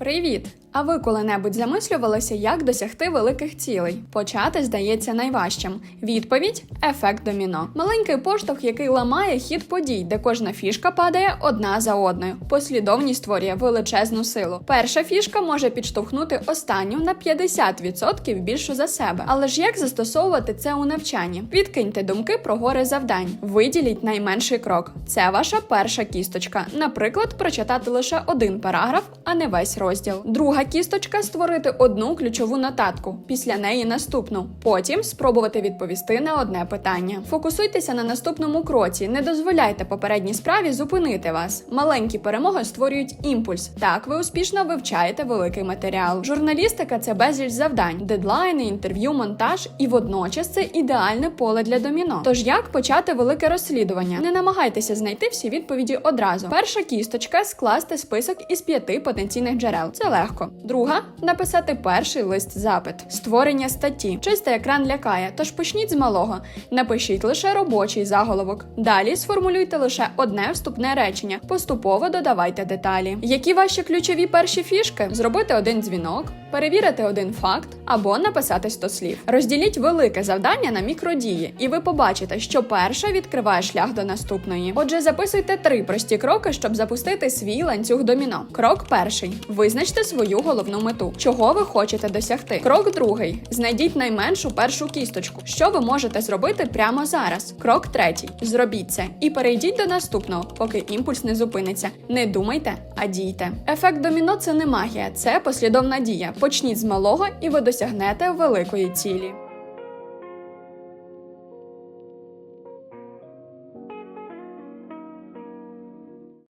Привіт! А ви коли-небудь замислювалися, як досягти великих цілей? Почати здається найважчим. Відповідь ефект доміно. Маленький поштовх, який ламає хід подій, де кожна фішка падає одна за одною. Послідовність створює величезну силу. Перша фішка може підштовхнути останню на 50% більшу за себе. Але ж як застосовувати це у навчанні? Відкиньте думки про гори завдань. Виділіть найменший крок. Це ваша перша кісточка. Наприклад, прочитати лише один параграф, а не весь розділ. Друга кісточка створити одну ключову нотатку, після неї наступну. Потім спробувати відповісти на одне питання. Фокусуйтеся на наступному кроці. Не дозволяйте попередній справі зупинити вас. Маленькі перемоги створюють імпульс. Так ви успішно вивчаєте великий матеріал. Журналістика це безліч завдань, дедлайни, інтерв'ю, монтаж, і водночас це ідеальне поле для доміно. Тож як почати велике розслідування? Не намагайтеся знайти всі відповіді одразу. Перша кісточка скласти список із п'яти потенційних джерел. Це легко. Друга написати перший лист запит. Створення статті. Чистий екран лякає, тож почніть з малого. Напишіть лише робочий заголовок. Далі сформулюйте лише одне вступне речення. Поступово додавайте деталі. Які ваші ключові перші фішки? Зробити один дзвінок, перевірити один факт або написати 100 слів. Розділіть велике завдання на мікродії, і ви побачите, що перша відкриває шлях до наступної. Отже, записуйте три прості кроки, щоб запустити свій ланцюг доміно. Крок перший: визначте свою головну мету, чого ви хочете досягти. Крок другий: знайдіть найменшу першу кісточку, що ви можете зробити прямо зараз. Крок третій: зробіть це і перейдіть до наступного, поки імпульс не зупиниться. Не думайте, а дійте. Ефект доміно це не магія, це послідовна дія. Почніть з малого, і ви досягнете великої цілі.